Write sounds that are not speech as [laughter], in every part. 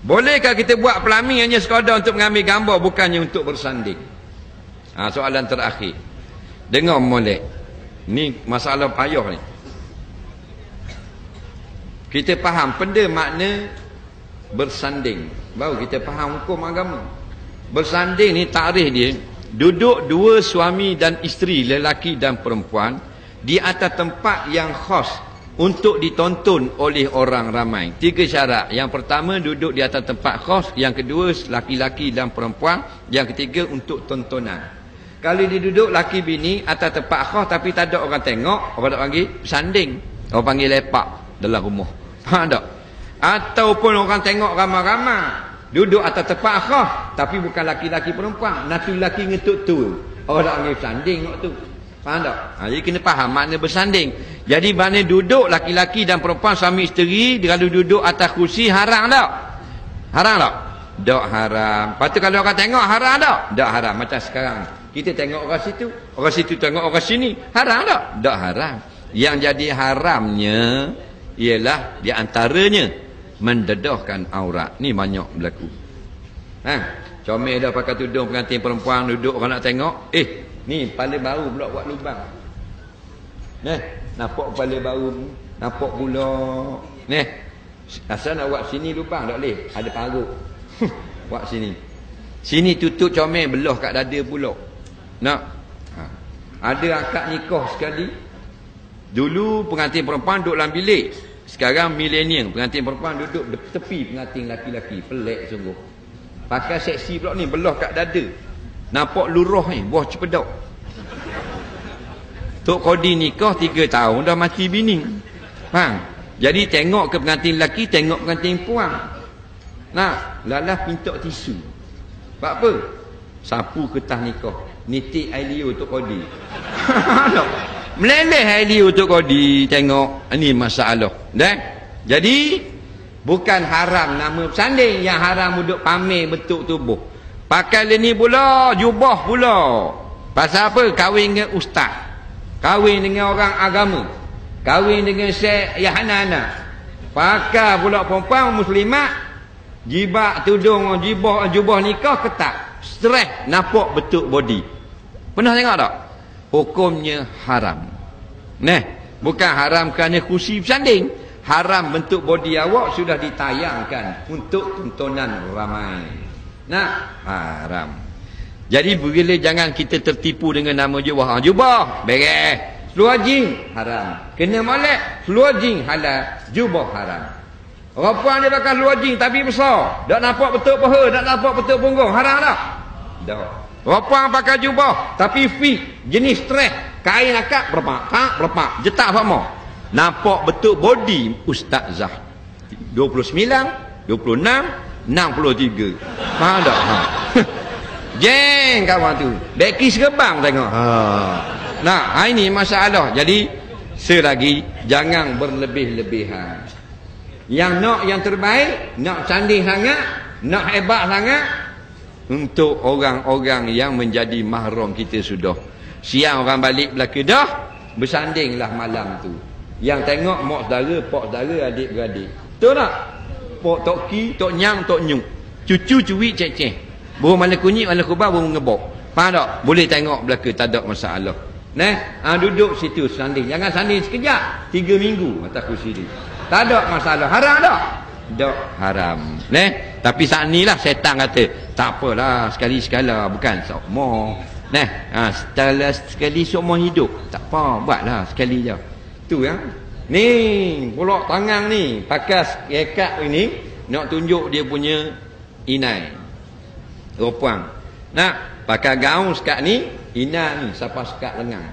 Bolehkah kita buat pelamin hanya sekadar untuk mengambil gambar bukannya untuk bersanding? Ha, soalan terakhir. Dengar molek. Ni masalah payah ni. Kita faham benda makna bersanding. Baru kita faham hukum agama. Bersanding ni tarikh dia. Duduk dua suami dan isteri, lelaki dan perempuan. Di atas tempat yang khas untuk ditonton oleh orang ramai. Tiga syarat. Yang pertama duduk di atas tempat khas. Yang kedua laki-laki dan perempuan. Yang ketiga untuk tontonan. Kalau dia duduk laki bini atas tempat khas tapi tak ada orang tengok. Orang tak panggil sanding. Orang panggil lepak dalam rumah. [laughs] Faham tak? Ataupun orang tengok ramai-ramai. Duduk atas tempat khas. Tapi bukan laki-laki perempuan. Natu laki ngetut tu. Orang tak panggil sanding tu. Faham tak? Ha, jadi kena faham makna bersanding. Jadi mana duduk laki-laki dan perempuan suami isteri. Kalau duduk atas kursi haram tak? Haram tak? Tak haram. Lepas tu kalau orang tengok haram tak? Tak haram. Macam sekarang. Kita tengok orang situ. Orang situ tengok orang sini. Haram tak? Tak haram. Yang jadi haramnya ialah di antaranya mendedahkan aurat. Ni banyak berlaku. Ha? Comel dah pakai tudung pengantin perempuan duduk orang nak tengok. Eh, ni kepala baru pula buat lubang. Neh, nampak kepala baru nampak pula. Neh. Asal nak buat sini lubang tak boleh. Ada parut. buat sini. Sini tutup comel belah kat dada pula. Nak. Ha. Ada akad nikah sekali. Dulu pengantin perempuan duduk dalam bilik. Sekarang milenial pengantin perempuan duduk tepi pengantin laki-laki. Pelik sungguh. Pakai seksi pula ni belah kat dada. Nampak luruh ni buah cepedok. Tok Kodi nikah 3 tahun dah mati bini. Faham? Jadi tengok ke pengantin lelaki, tengok pengantin puang. Nak, lalah pintok tisu. Sebab apa? Sapu ketah nikah. Nitik air liur Tok Kodi. [laughs] Meleleh air liur Tok Kodi. Tengok. Ini masalah. Dan? Jadi, bukan haram nama bersanding. Yang haram duduk pamer bentuk tubuh. Pakai ni pula, jubah pula. Pasal apa? Kahwin dengan ustaz. Kahwin dengan orang agama. Kahwin dengan Syekh Yahanana. Pakai pula perempuan muslimat. Jibak tudung, jibah, jubah nikah ketat. Stres, nampak bentuk body. Pernah tengok tak? Hukumnya haram. Nah, bukan haram kerana kursi bersanding. Haram bentuk body awak sudah ditayangkan untuk tontonan ramai. Nah, haram. Jadi bila jangan kita tertipu dengan nama jubah. Ha, jubah, beres. Seluar jing, haram. Kena molek, seluar jing halal, jubah haram. Orang puan dia pakai seluar jing tapi besar. Tak nampak betul paha, tak nampak betul punggung. Haram tak? Tak. Orang puan pakai jubah tapi fit, jenis stres. Kain akak berpak, tak berpak. Jetak sama. Nampak betul body ustazah. 29, 26, 63. Faham tak? Ha. [laughs] Jeng kawan tu. Beki segebang tengok. Ha. Nah, ha, ini masalah. Jadi selagi jangan berlebih-lebihan. Yang nak yang terbaik, nak cantik sangat, nak hebat sangat untuk orang-orang yang menjadi mahram kita sudah. Siang orang balik belaka dah, bersandinglah malam tu. Yang tengok mak saudara, pak saudara, adik-beradik. Betul tak? Pak tok ki, tok nyang, tok nyuk. Cucu cuwi ceceh. Burung mana kunyit, mana kubah, burung ngebok. Faham tak? Boleh tengok belaka, tak ada masalah. Nah, ha, duduk situ sanding. Jangan sanding sekejap. Tiga minggu atas kursi dia. Tak ada masalah. Haram tak? Tak haram. Nah, tapi saat ni lah setan kata, tak apalah sekali-sekala bukan semua. Nah, ha, setelah sekali semua hidup, tak apa, buatlah sekali je. Tu ya. Ni, pulak tangan ni, pakai ekat ini nak tunjuk dia punya inai. Rupuang. Nak pakai gaun sekat ni, inai ni siapa sekat lengan.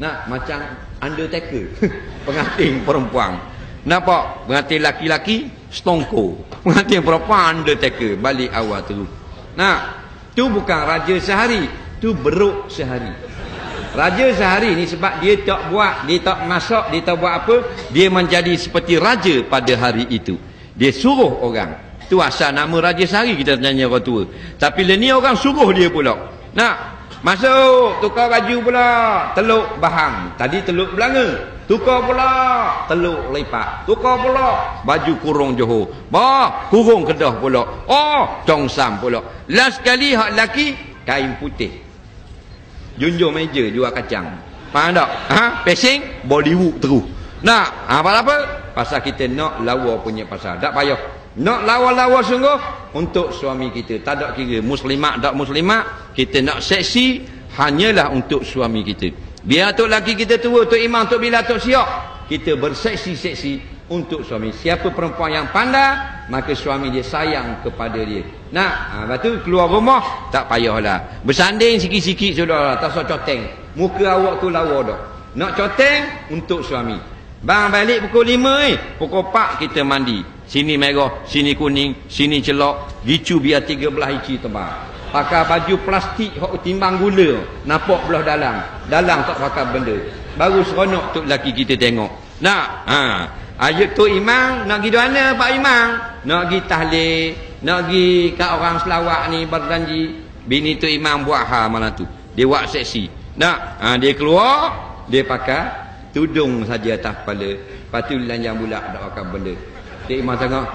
Nak macam undertaker. [laughs] Pengantin perempuan. Nampak? Pengantin laki-laki, stongko. Pengantin perempuan, undertaker. Balik awal tu. Nah, tu bukan raja sehari. Tu beruk sehari. Raja sehari ni sebab dia tak buat, dia tak masak, dia tak buat apa. Dia menjadi seperti raja pada hari itu. Dia suruh orang. Tu asal nama raja sehari kita tanya orang tua. Tapi ni orang suruh dia pula. Nah, Masuk, tukar baju pula. Teluk bahang. Tadi teluk belanga. Tukar pula. Teluk lipat. Tukar pula. Baju kurung Johor. Bah, kurung kedah pula. Oh, congsam pula. Last kali hak laki, kain putih. Junjung meja jual kacang. Faham tak? Ha? Passing, Bollywood terus. Nak, apa-apa? Pasal kita nak lawa punya pasal. Tak payah. Nak lawa-lawa sungguh untuk suami kita. Tak ada kira muslimat tak muslimat, kita nak seksi hanyalah untuk suami kita. Biar tok laki kita tua, tok imam, tok bila, tok siap, kita berseksi-seksi untuk suami. Siapa perempuan yang pandai, maka suami dia sayang kepada dia. Nak, ha, lepas tu keluar rumah, tak payahlah. Bersanding sikit-sikit sudah lah, tak usah coteng. Muka awak tu lawa dah. Nak coteng untuk suami. Bang balik pukul 5 eh. Pukul 4 kita mandi. Sini merah, sini kuning, sini celok. Gicu biar tiga belah ici tebal. Pakai baju plastik hok timbang gula. Nampak belah dalam. Dalam tak pakai benda. Baru seronok tu laki kita tengok. Nak? Ha. Ayat tu imam, nak pergi mana Pak Imam? Nak pergi tahlil, nak pergi kat orang selawak ni berjanji. Bini tu imam buat hal malam tu. Dia buat seksi. Nak? Ha, dia keluar, dia pakai tudung saja atas kepala. Lepas tu lanjang bulat tak pakai benda. Cik Imam tengok,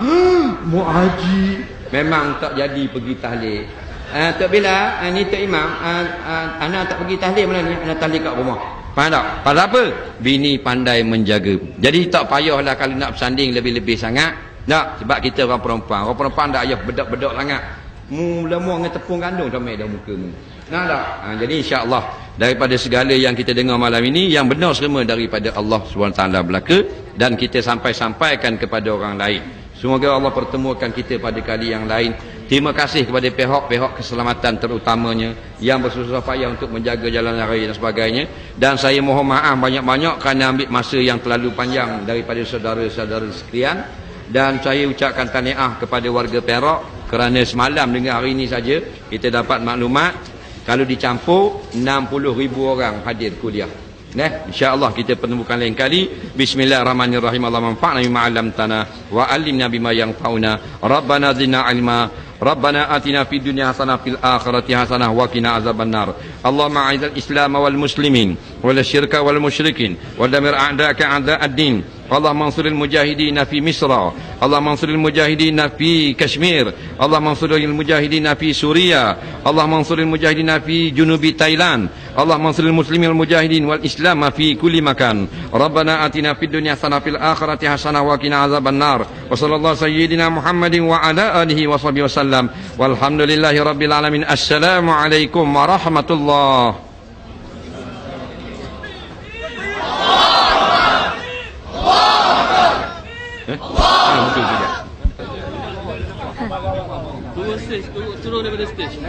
Mu Haji. Memang tak jadi pergi tahlil. Uh, Tok Bila, uh, ni Tok Imam, uh, uh, anak tak pergi tahlil mana ni? Anak tahlil kat rumah. Faham tak? Pasal apa? Bini pandai menjaga. Jadi tak payahlah kalau nak bersanding lebih-lebih sangat. Tak? Sebab kita orang perempuan. Orang perempuan tak payah bedak-bedak sangat. Mu lemah dengan tepung gandung sampai dah muka mu. Nah tak? Ha, jadi insya-Allah daripada segala yang kita dengar malam ini yang benar semua daripada Allah SWT belaka dan kita sampai-sampaikan kepada orang lain. Semoga Allah pertemukan kita pada kali yang lain. Terima kasih kepada pihak-pihak keselamatan terutamanya yang bersusah payah untuk menjaga jalan raya dan sebagainya. Dan saya mohon maaf banyak-banyak kerana ambil masa yang terlalu panjang daripada saudara-saudara sekalian. Dan saya ucapkan tahniah kepada warga Perak kerana semalam dengan hari ini saja kita dapat maklumat kalau dicampur 60 ribu orang hadir kuliah. Nah, insya-Allah kita pertemukan lain kali. Bismillahirrahmanirrahim. Allah manfa'na bima 'allamtana wa 'allimna bima yanfa'una. Rabbana zidna 'ilma. Rabbana atina fid dunya hasanah fil akhirati hasanah wa qina azabannar. Allahumma a'izal Islam wal muslimin wal syirka wal musyrikin wa damir a'da'aka a'da'ad-din. اللهم انصر المجاهدين في مصر اللهم انصر المجاهدين في كشمير اللهم انصر المجاهدين في سوريا اللهم انصر المجاهدين في جنوب تايلاند اللهم انصر المسلمين المجاهدين والاسلام في كل مكان ربنا اتنا في الدنيا حسنه في الاخره حسنه وقنا عذاب النار وصلى الله سيدنا محمد وعلى اله وصحبه وسلم والحمد لله رب العالمين السلام عليكم ورحمه الله え [laughs] どうしてそのレベルステージ